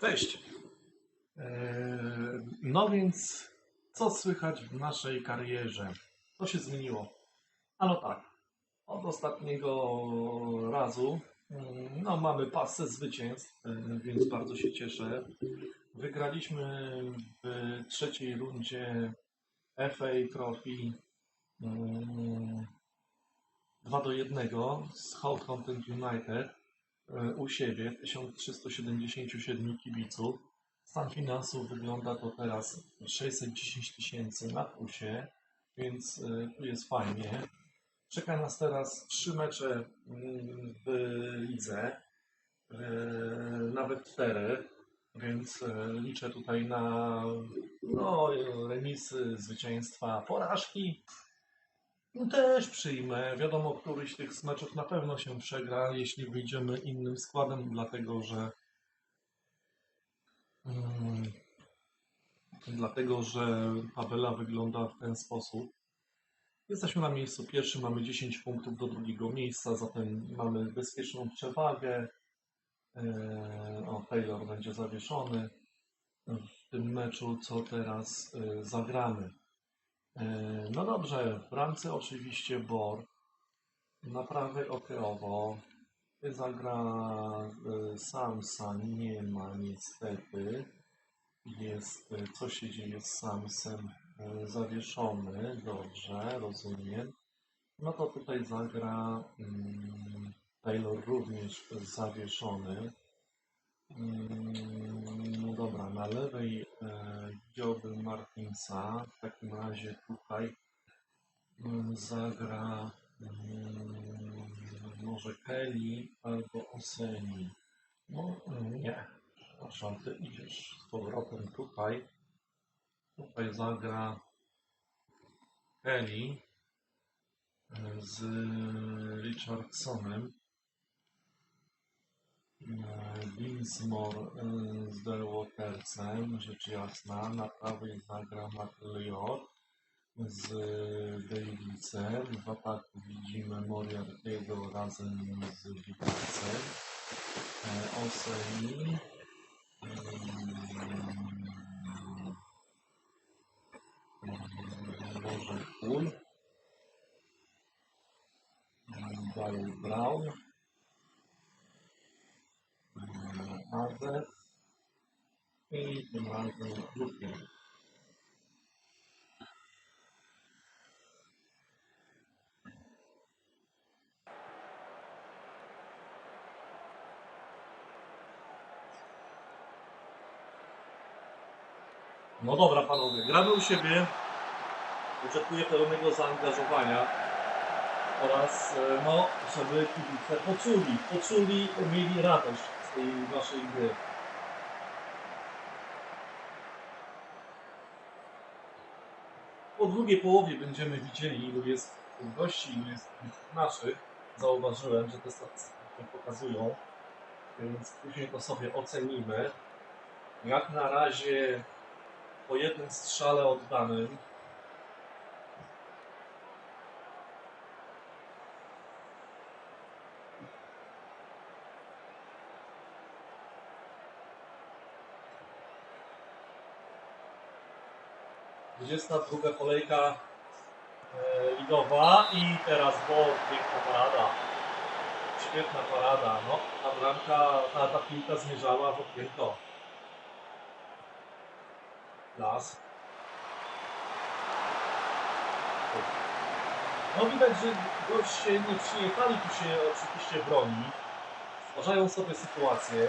Cześć. Eee, No więc, co słychać w naszej karierze? Co się zmieniło? Ano tak, od ostatniego razu mm, no, mamy pasę zwycięstw, e, więc bardzo się cieszę. Wygraliśmy w trzeciej rundzie FA Trophy mm, 2 do 1 z Content United e, u siebie 1377 kibiców. Stan finansów wygląda to teraz 610 tysięcy na plusie, więc e, tu jest fajnie. Czeka nas teraz trzy mecze mm, w lidze, e, nawet cztery, więc e, liczę tutaj na no, remisy, zwycięstwa, porażki. No też przyjmę. Wiadomo, któryś tych z meczów na pewno się przegra, jeśli wyjdziemy innym składem, dlatego że mm, dlatego, że tabela wygląda w ten sposób. Jesteśmy na miejscu pierwszym, mamy 10 punktów do drugiego miejsca, zatem mamy bezpieczną przewagę. Eee, O, Taylor będzie zawieszony w tym meczu, co teraz e, zagramy. E, No dobrze, w bramce oczywiście Bor. Na prawej Okeowo. Zagra e, Samsa, nie ma niestety. Jest, e, co się dzieje z Samsem? Zawieszony, dobrze, rozumiem. No to tutaj zagra mm, Taylor również zawieszony. Mm, No dobra, na lewej e, widziałbym Martinsa. W takim razie tutaj mm, zagra mm, może Kelly albo Oseni. No nie, przepraszam, ty idziesz z powrotem tutaj. Tutaj zagra Kelly e, z Richardsonem. Dinsmore e, z Delwatersem, rzecz jasna. Na prawej zagra McLeod z Davisem. W ataku widzimy Moriartyego razem z Vigarsem. E, Oseni. Może Kuj. Dalej Brown. Azes i. No dobra panowie, gramy u siebie. Oczekuję pełnego zaangażowania oraz e, no, żeby kibice poczuli, poczuli, mieli radość tej naszej gry. Po drugiej połowie będziemy widzieli, ilu jest gości, ilu jest naszych. Zauważyłem, że te statystyki pokazują, więc później to sobie ocenimy. Jak na razie po jednym strzale oddanym Dwudziesta druga kolejka e, ligowa i teraz Bor, piękna parada. Świetna parada. No, ta bramka, ta, ta piłka zmierzała w okienko. Las. No widać, że goście nie przyjechali tu się oczywiście bronić. Stwarzają sobie sytuację.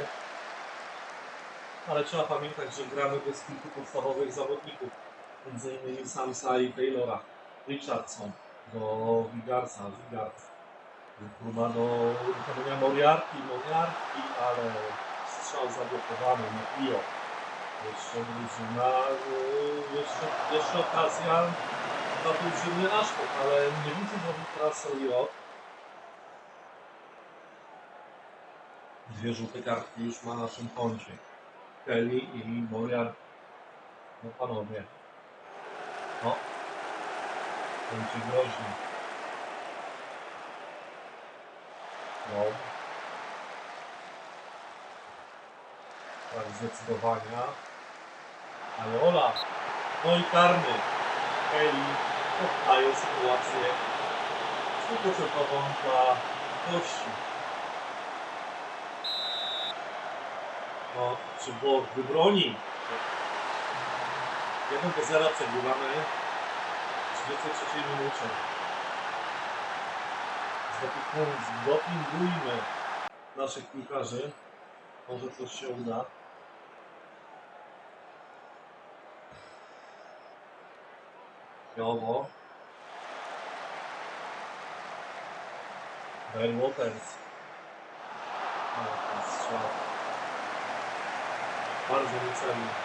Ale trzeba pamiętać, że gramy bez kilku podstawowych zawodników. Między innymi Samsa i Taylora. Richardson do Vigarsa, Vigars. Próba do uruchomienia Moriarty, Moriarty, ale strzał zablokowany na Pio. Jeszcze drużyna, y, jeszcze, jeszcze okazja dla drużyny Ashford, ale nie widzę znowu teraz Rio. Dwie żółte kartki już ma na naszym koncie. Kelly i Moriarty. No panowie. No. Będzie groźnie. No. tak zdecydowania. Ajola. No i karny. Kelly oddaje sytuację stuprocentową dla gości. No, czy Borg wybroni? 1 do 0 przegrywamy w 33 minucie. Zdopingujmy naszych piłkarzy. Może coś się uda. Jowo. Ben Waters. Ale ten strzał. Bardzo niecelny.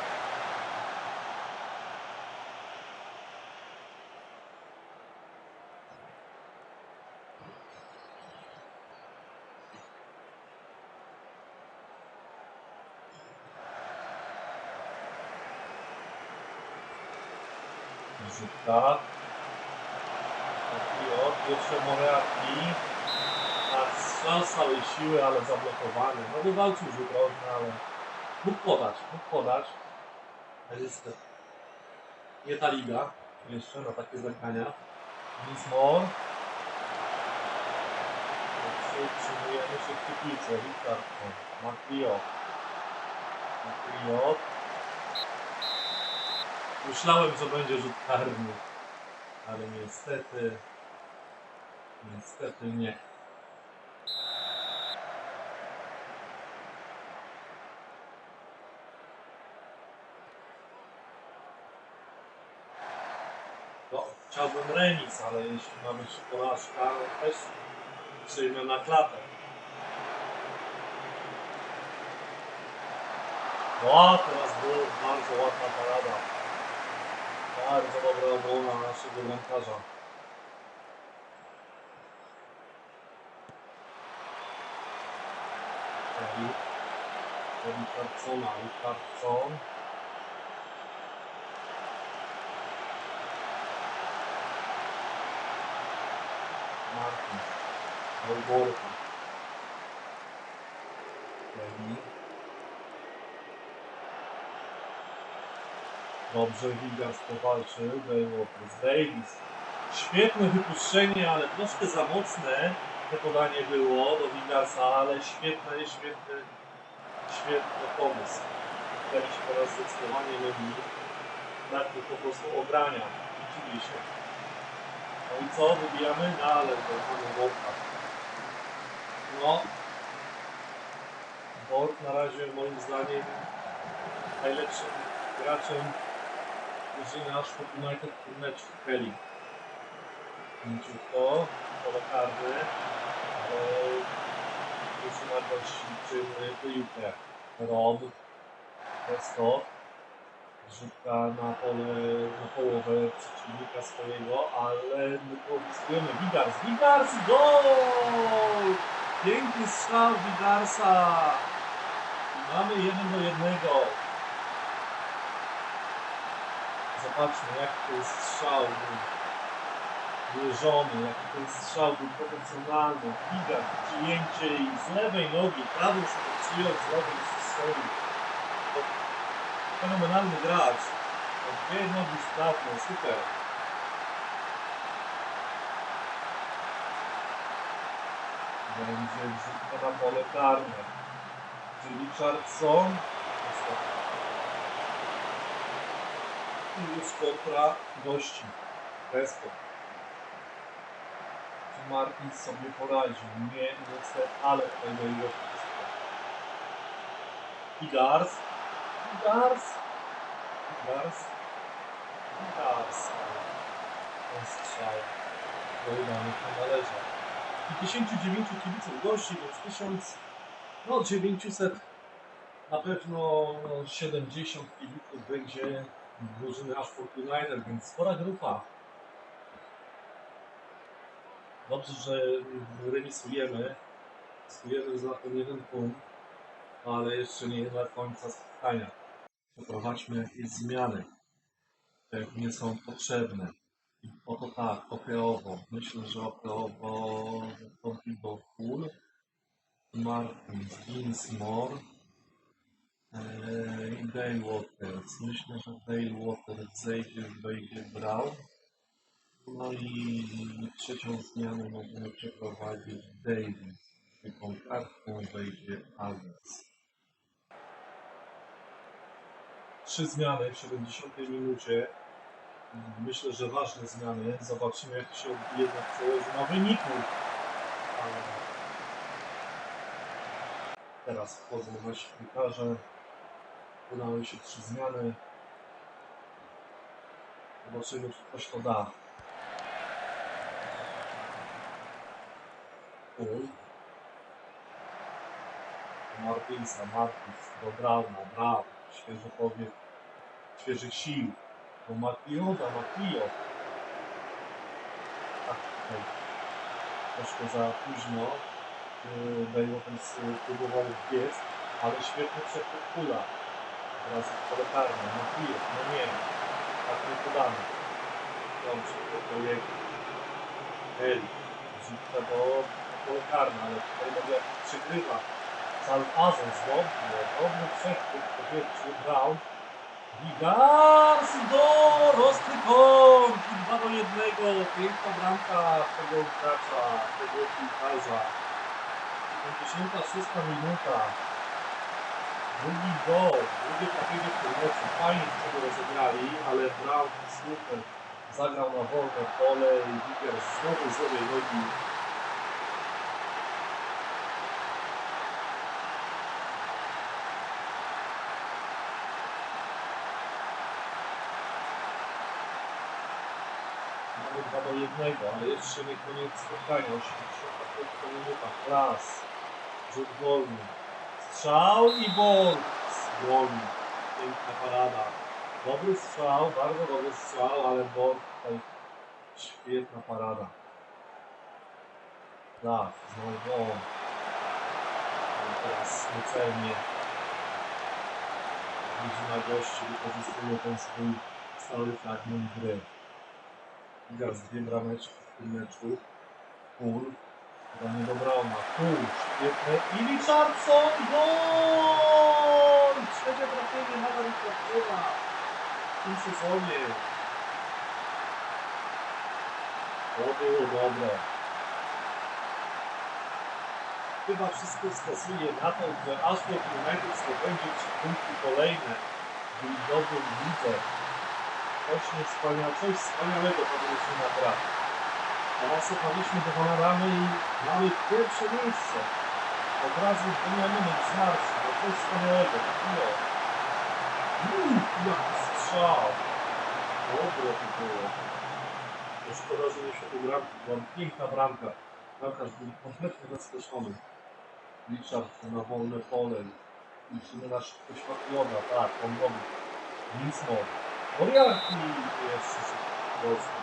Rzutka. Taki od pierwsze Moreaki. Tak, strzał z całej siły, ale zablokowany. No wywalczył rzut rożny, ale mógł podać, mógł podać. Ale jest nie ta liga jeszcze na takie zagrania. Lismore. Utrzymujemy się w tej piłce. Richardson. Macrio. Myślałem, że będzie rzut karny, ale niestety, niestety nie. No, chciałbym remis, ale jeśli ma być porażka, też przyjmę na klatę. No, teraz była bardzo ładna parada. harika balığa boğulmaması durumun kazan. Tadi Richardson, Richardson. Martin. Alborgo. Dobrze Wigas powalczył, Waters Davis. Świetne wypuszczenie, ale troszkę za mocne te podanie było do Wigasa, ale świetny, świetny, świetny pomysł. Tutaj się teraz zdecydowanie myli. Brak mu po prostu ogrania. Dziwi się. No i co? Wybijamy? No ale to mamy Borka. No. Bork na razie moim zdaniem najlepszym graczem drużyny Ashford United w meczu w Heli. Mięciutko, pole kardy. Drużyna gości czynny piłkę. Rod, Prescott. Rzutka na pole, na połowę przeciwnika swojego, ale my pozyskujemy Wigars. Wigars, gol! Piękny strzał Wigarsa! Mamy 1 do 1. Patrzmy, jak to jest strzał był mierzony, jaki to jest strzał był potencjonalny. Widać przyjęcie i z lewej nogi, prawo się przyjął z lewej strony. Fenomenalny gracz. Dwie nogi sprawne, super. Będzie wrzutka na pole karne. Czyli Richardson I już kontra gości. Prespo. Czy Martin sobie poradził? Nie, niestety, ale tego jego wszystko. Igars. Igars. Igars. Igars. Ten strzał. Do udanych na nalerze. I 59 kibiców gości, więc 1000, no 900, na pewno 70 kibiców będzie drużyny Ashford United, więc spora grupa. Dobrze, że remisujemy. Zyskujemy za ten jeden punkt, ale jeszcze nie do końca spotkania. Przeprowadźmy jakieś zmiany, które nie są potrzebne. I oto tak, okeowo. Myślę, że okeowo do full. Martin Ginsmore. Eee, Dale Waters. Myślę, że Dale Waters zejdzie, wejdzie Brown. No i trzecią zmianę możemy przeprowadzić Davis. Taką kartką wejdzie Alex. Trzy zmiany w 70 minucie. Myślę, że ważne zmiany. Zobaczymy, jak się na przełoży na wyniku. Ale teraz wchodzą nasi piłkarze. Udały się trzy zmiany. Zobaczymy, czy coś to da. Ul. Martinsa, Martins, do Brauna, Braun, świeży powiew, świeżych sił. Do Matioda, Matio. Tak, tutaj troszkę za późno. Yy, Bejłotem próbował biec, ale świetny kula. Teraz pole karne, Matio, no nie, tak nie podane. Dobrze, to projekt. Eli, rzutka do pole karne, ale tutaj będzie przegrywa. Salazar zgodnie, dobry przechód w powietrzu, Brown. Gigars do rosty kąt! 2 do 1. Piękna bramka tego gracza, tego piłkarza. 56 minuta. Drugi gol, drugie trafienie w pomocy. Fajnie z tego rozegrali, ale Brown super zagrał na wolne pole i Gigars znowu z lewej nogi Mamy 2 do 1, ale jeszcze nie koniec spotkania. 85 minuta. Klas. Rzut wolny. Strzał i gol. Z goli. Piękna parada. Dobry strzał, bardzo dobry strzał, ale gol tutaj świetna parada. Tak, znowu gol. Ale teraz niecelnie. Drużyna gości wykorzystuje ten swój stały fragment gry. Liga z dwie brameczki w tym meczu. Pool. Podanie do Brauna. Pool. Świetne. I Richardson. Gol! Trzecie trafienie na Richardsona w tym sezonie. To było dobre. Chyba wszystko wskazuje na to, że Ashford United zdobędzie trzy punkty kolejne w dobrym lidze. Coś, niespania- coś wspaniałego ta drużyna gra. Awansowaliśmy do panoramy i mamy pierwsze miejsce. Od razu Beniaminek z Marsji, to coś wspaniałego. Takiego. Uuu, jaki strzał. Dobre to było. To szkoda, że nie szedł bramki. Była piękna bramka. Bramkarz był kompletnie zaskoczony. Richard na wolne pole. Liczymy na szybkość Makiona. Tak, on robi. Nic more. Oriarki jest Polski.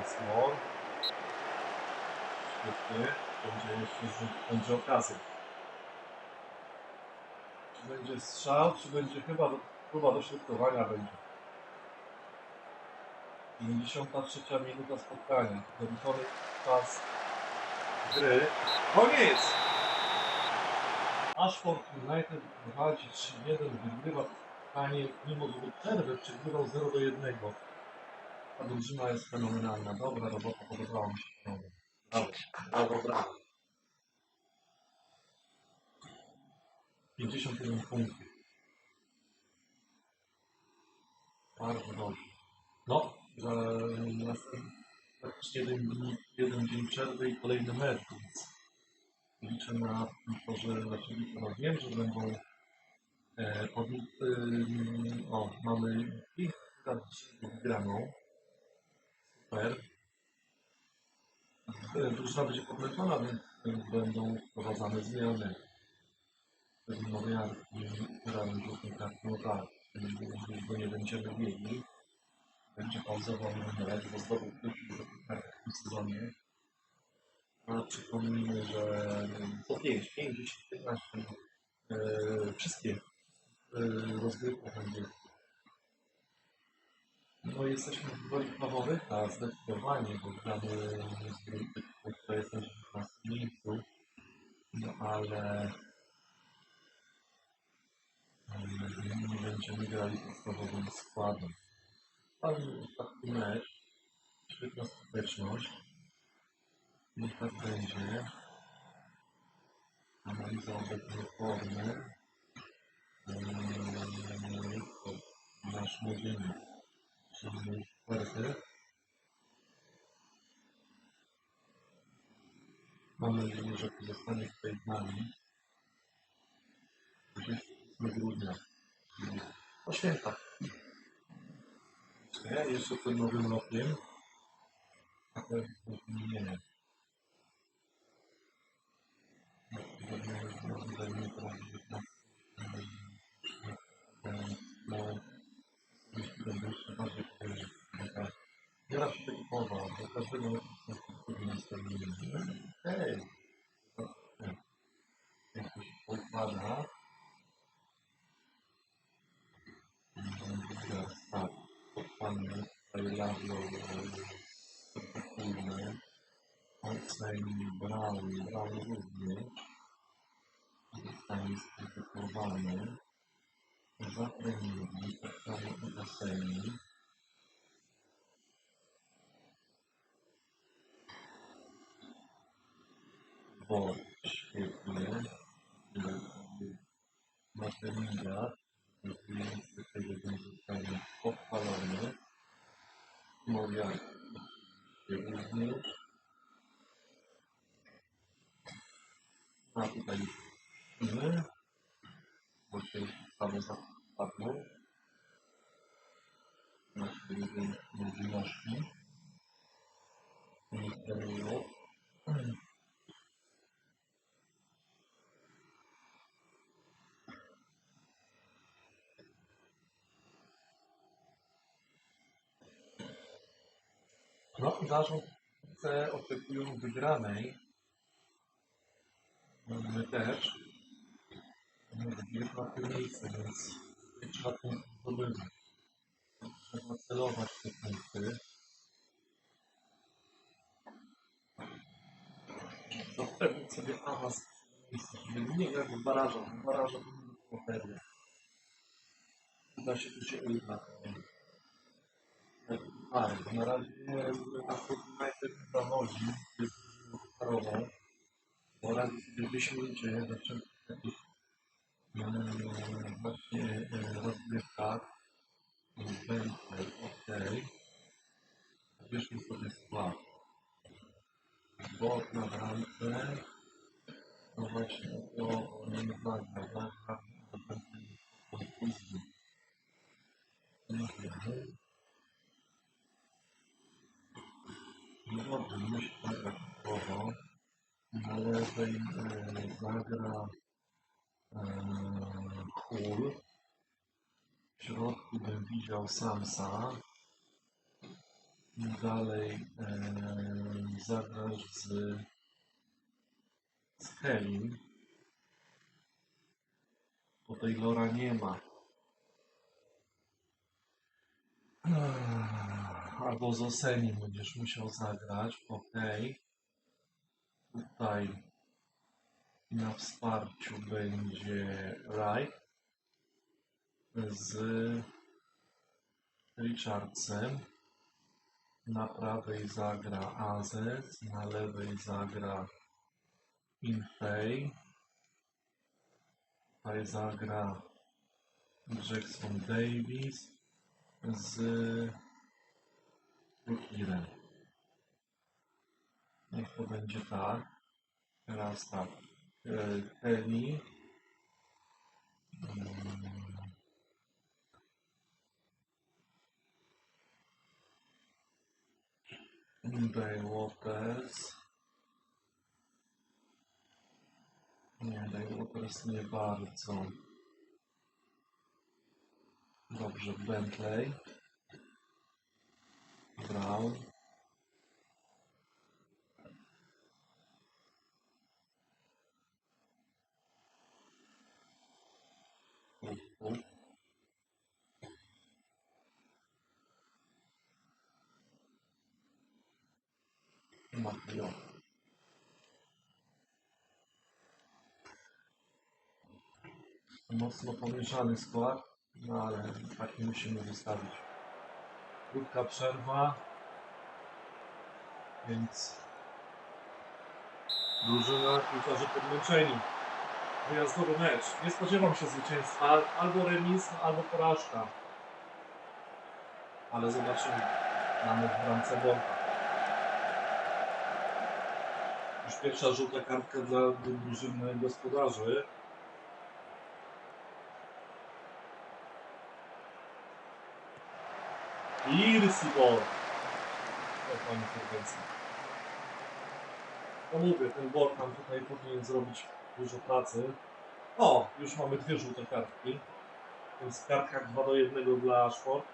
Jest more. Świetnie. Będzie będzie okazja. Czy będzie strzał, czy będzie chyba do, próba dośrodkowania będzie. 53 minuta spotkania. Doliczony czas gry. Koniec! Ashford United prowadzi 3-1, wygrywa spotkanie mimo że przerwy przegrywał 0 do 1. Ta drużyna jest fenomenalna. Dobra robota, podobała mi się. Brawo, brawo, brawo. 51 punktów. Bardzo dobrze. No, za praktycznie jeden, jeden dzień przerwy i kolejny mecz, więc liczę na to, że znaczy liczę, no wiem, że będą e, pod, e, o, mamy kilka wygraną. Super. E, Drużyna będzie podmęczona, więc będą wprowadzane zmiany. Nowiarki, rany rzutnik kartą. Już go nie będziemy mieli. Będzie pauzował mecz, bo zdobył rzutów kartek w tym sezonie. A przypomnijmy, że co 5, 5, 10, 15 e, wszystkie e, rozgrywki będzie. No jesteśmy w woli faworyta zdecydowanie, bo gramy z grupy, która jest na 19 miejscu. No ale będziemy grali podstawowym składem. Tam taki mecz, świetna skuteczność. Niech tak będzie. Analiza obecnej formy. Eee, nasz młodzieniec, czyli czwarty. Mam nadzieję, że pozostanie tutaj z nami. 28 grudnia, po świętach. Nie? Jeszcze przed nowym rokiem. Jest nie. Gra się typowa, do każdego Hej! Jak to się układa? Teraz tak, tutaj labio podpólne. Oceń Brown, Brown również. Zostanie skrytykowany. Zatrenili, tak samo i Aseni. Bo świetnie. Materia, zrobiłem tego będzie zostanie pochwalony. Moja się również. A tutaj my, bo się same zapadną. Nasze jedyności. Ministerium. No, zarządce oczekują wygranej. My też. Mamy 19 miejsce, więc trzeba punkt zdobywać. Trzeba celować te punkty. To wtedy sobie awans miejsce, żeby nie grać w barażach. W barażach nie loteria. Uda się tu się uda. Tak, na razie zawodzi, jest parową. Bo razy sobie wyśmiecie, zaczęto takich e, właśnie e, rozgrywkach. Będzie ok. Bierzmy sobie skład. Bot na bramce. No właśnie, to nie zagra, zagra, to będzie później. Mhm. No dobrze, musi zagrać słowo. Na lewej e, zagra e. W środku bym widział Samsa. Dalej e, zagrasz z, z Helim. Bo Taylora nie ma. Albo z Oseni będziesz musiał zagrać. Ok. Tutaj na wsparciu będzie Wright z Richardsem. Na prawej zagra Azet, na lewej zagra Infey. Tutaj zagra Jackson Davis z Rukirem. Niech to będzie tak. Teraz tak. Kelly. Mm. Day Waters. Nie, Day Waters nie bardzo. Dobrze, Bentley. Brown. Mateo. Mocno pomieszany skład, no ale taki musimy wystawić. Krótka przerwa, więc drużyna piłkarzy podmęczeni. Wyjazdowy mecz. Nie spodziewam się zwycięstwa, albo remis, albo porażka. Ale zobaczymy. Mamy w bramce Borka. Już pierwsza żółta kartka dla drużyny gospodarzy. I Rysibor. To pani interwencja. No mówię, ten Borkan tutaj powinien zrobić dużo pracy. O, już mamy dwie żółte kartki. Więc w kartkach 2 do 1 dla Ashford.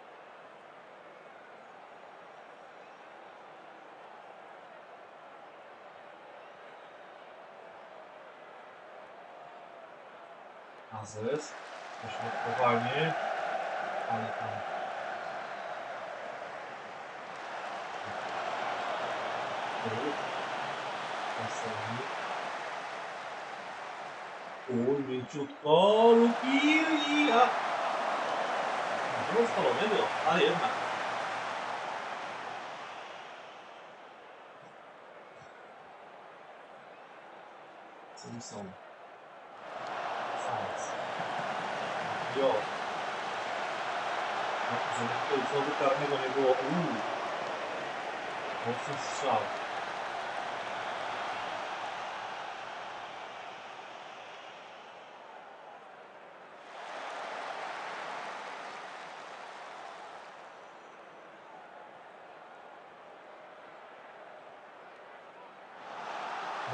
Azes. Pośrodkowanie. Ale tam. Pasownik. Uj, mięciutko, Luki i... A... Było spalonego, ale jednak. Simpson. Jo. No, znowu karnego nie było. Uuu. Mocny strzał.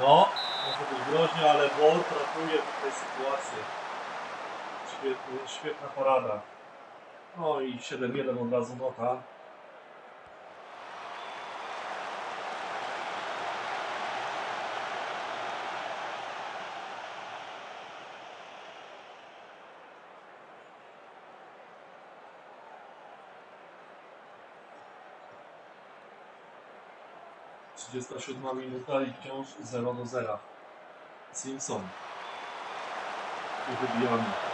No, może być groźnie, ale Bolt ratuje tutaj sytuację. Świetny, świetna parada. No i 7-1 od razu nota. Trzydziesta siódma minuta i wciąż 0 do 0. Simpson. I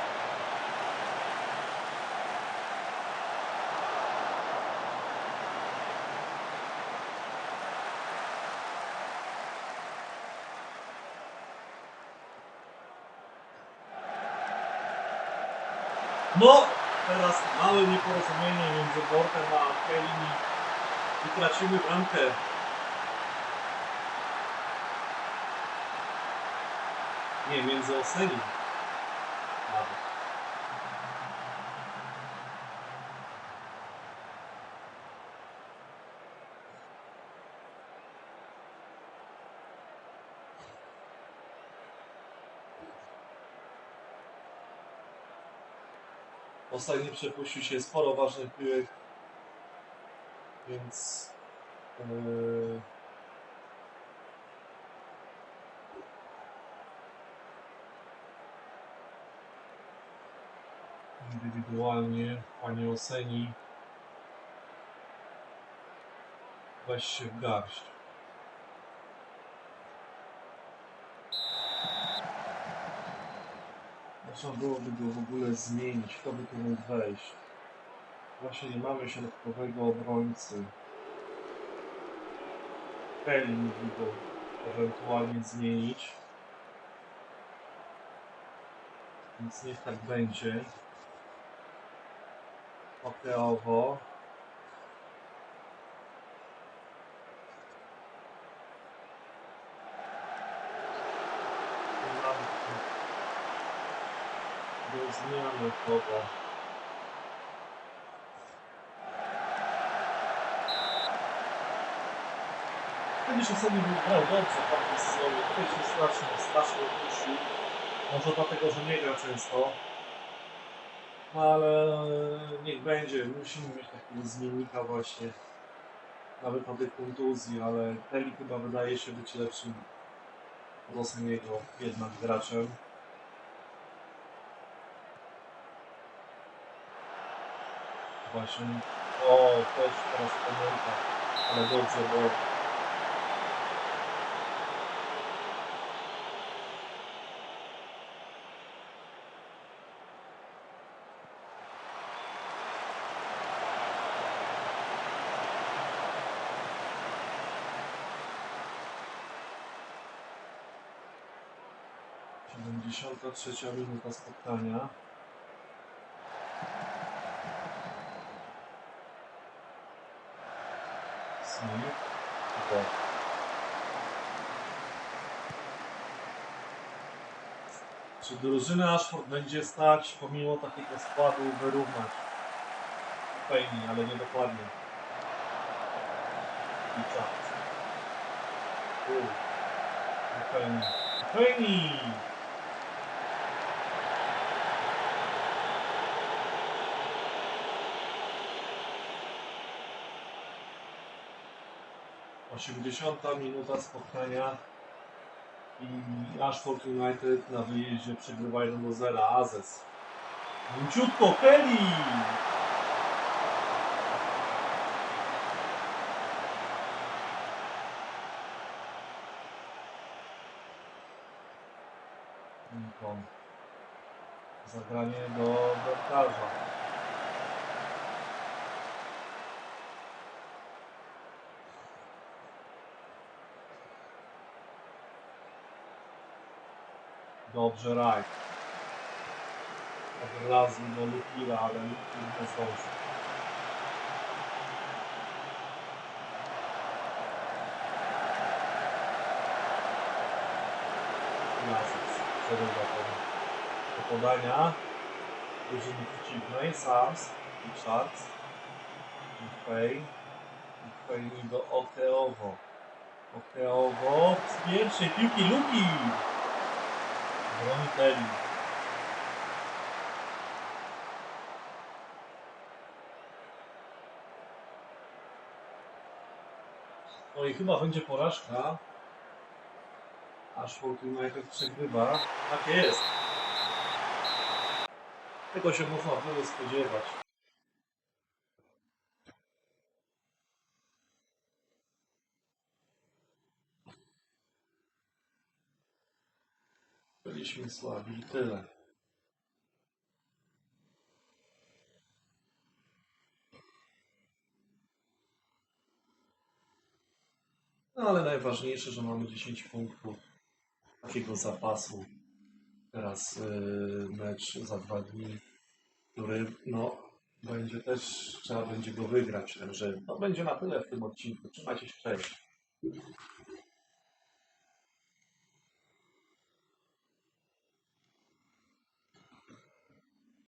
No, teraz małe nieporozumienie między Bortem a Kelim i tracimy bramkę. Nie, między Oseni. Nawet. Ostatnio przepuścił się sporo ważnych piłek, więc yy, indywidualnie Panie Oseni weź się w garść. Trzeba byłoby go w ogóle zmienić, kto by tu mógł wejść. Właśnie nie mamy środkowego obrońcy. Kelly mógłby go ewentualnie zmienić. Więc niech tak będzie. Okeowo. Do zmiany kogo. Kiedyś osobnie był grał dobrze w tamtym sezonie. Tutaj się strasznie, strasznie opuścił. Może dlatego, że nie gra często. No ale niech będzie. Musimy mieć takiego zmiennika właśnie na wypadek kontuzji, ale Kelly chyba wydaje się być lepszym od Oseniego jednak graczem. Właśnie. O, też teraz pomyłka. Ale dobrze, bo Siedemdziesiąta trzecia minuta spotkania. Smith. Super. Czy drużynę Ashford będzie stać pomimo takiego składu wyrównać? Fajnie, ale nie dokładnie. I czas. Fajnie. Fajnie. Osiemdziesiąta minuta spotkania i Ashford United na wyjeździe przegrywa 1 do 0. Azes. Mięciutko, Kelly! Lincoln. Zagranie do bramkarza. Dobrze, Raj. Od razu do Lukira, ale Lukir nie zdążył. Lazec przerywa to do podania drużyny przeciwnej. Sars, Richards, Fej. Fej do Okeowo. Okeowo z pierwszej piłki Luki. Broni Teli. No chyba będzie porażka. Ashford United przegrywa. Tak jest. Tego się można było spodziewać. Byliśmy słabi i tyle. No ale najważniejsze, że mamy 10 punktów takiego zapasu. Teraz yy, mecz za dwa dni, który no będzie też, trzeba będzie go wygrać. Także to będzie na tyle w tym odcinku. Trzymajcie się, cześć.